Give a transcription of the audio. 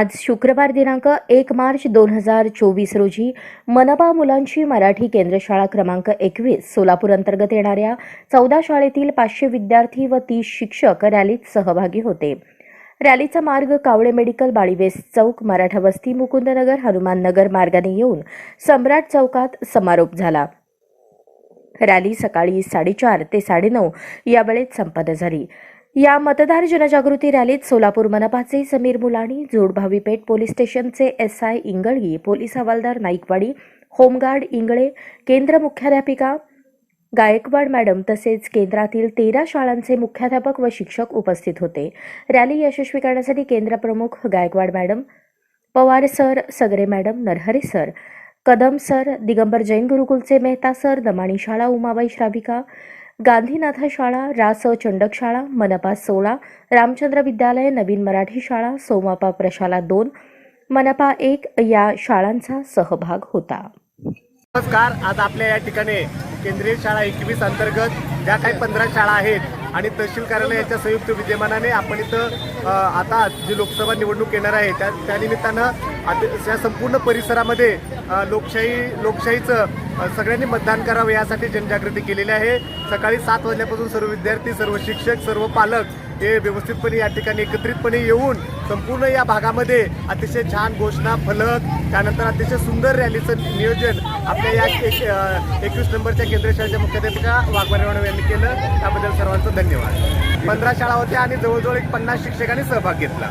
आज शुक्रवार दिनांक एक मार्च दोन हजार चोवीस रोजी मनपा मुलांची मराठी केंद्रशाळा क्रमांक एकवीस सोलापूर अंतर्गत येणाऱ्या चौदा शाळेतील पाचशे विद्यार्थी व तीस शिक्षक रॅलीत सहभागी होते. रॅलीचा मार्ग कावळे मेडिकल बाळीवेस चौक मराठा वस्ती मुकुंदनगर हनुमाननगर मार्गाने येऊन सम्राट चौकात समारोप झाला. रॅली सकाळी साडेचार ते साडेनऊ या वेळेत संपन्न झाली. या मतदार जनजागृती रॅलीत सोलापूर मनपाचे समीर मुलाणी जोडभावी पेठ पोलीस स्टेशनचे एस आय इंगळगी पोलीस हवालदार नाईकवाडी होमगार्ड इंगळे केंद्र मुख्याध्यापिका गायकवाड मॅडम तसेच केंद्रातील तेरा शाळांचे मुख्याध्यापक व शिक्षक उपस्थित होते. रॅली यशस्वी करण्यासाठी केंद्र प्रमुख Gaikwad madam Pawar sir Sagare madam Narhare sir Kadam sir Digambar Jain गुरुकुलचे Mehta sir Damani शाळा उमाबाई श्राविका गांधीनाथ शाळा रास चंडक शाळा मनपा सोळा रामचंद्र विद्यालय नवीन मराठी शाळा सोमापा प्रशाला दोन मनपा एक या शाळांचा सहभाग होता. नमस्कार आज आपल्या या ठिकाणी केंद्रीय शाळा एकवीस अंतर्गत ज्या काही पंधरा शाळा आहेत आणि तहसील कार्यालय संयुक्त विद्यमानाने आपण इथं आता जी लोकसभा निवडणूक येणार आहे त्या त्यानिमित्तानं या संपूर्ण परिसरामध्ये लोकशाही लोकशाहीचं सगळ्यांनी मतदान करावं यासाठी जनजागृती केलेली आहे. सकाळी सात वाजल्यापासून सर्व विद्यार्थी सर्व शिक्षक सर्व पालक हे व्यवस्थितपणे या ठिकाणी एकत्रितपणे येऊन संपूर्ण या भागामध्ये अतिशय छान घोषणा फलक त्यानंतर अतिशय सुंदर रॅलीचं नियोजन आपल्या या एक एकवीस नंबरच्या केंद्रीय शाळेच्या मुख्याध्यापिका वाघमारे मॅडम यांनी केलं. त्याबद्दल सर्वांचं धन्यवाद. पंधरा शाळा होत्या आणि जवळजवळ एक पन्नास शिक्षकांनी सहभाग घेतला.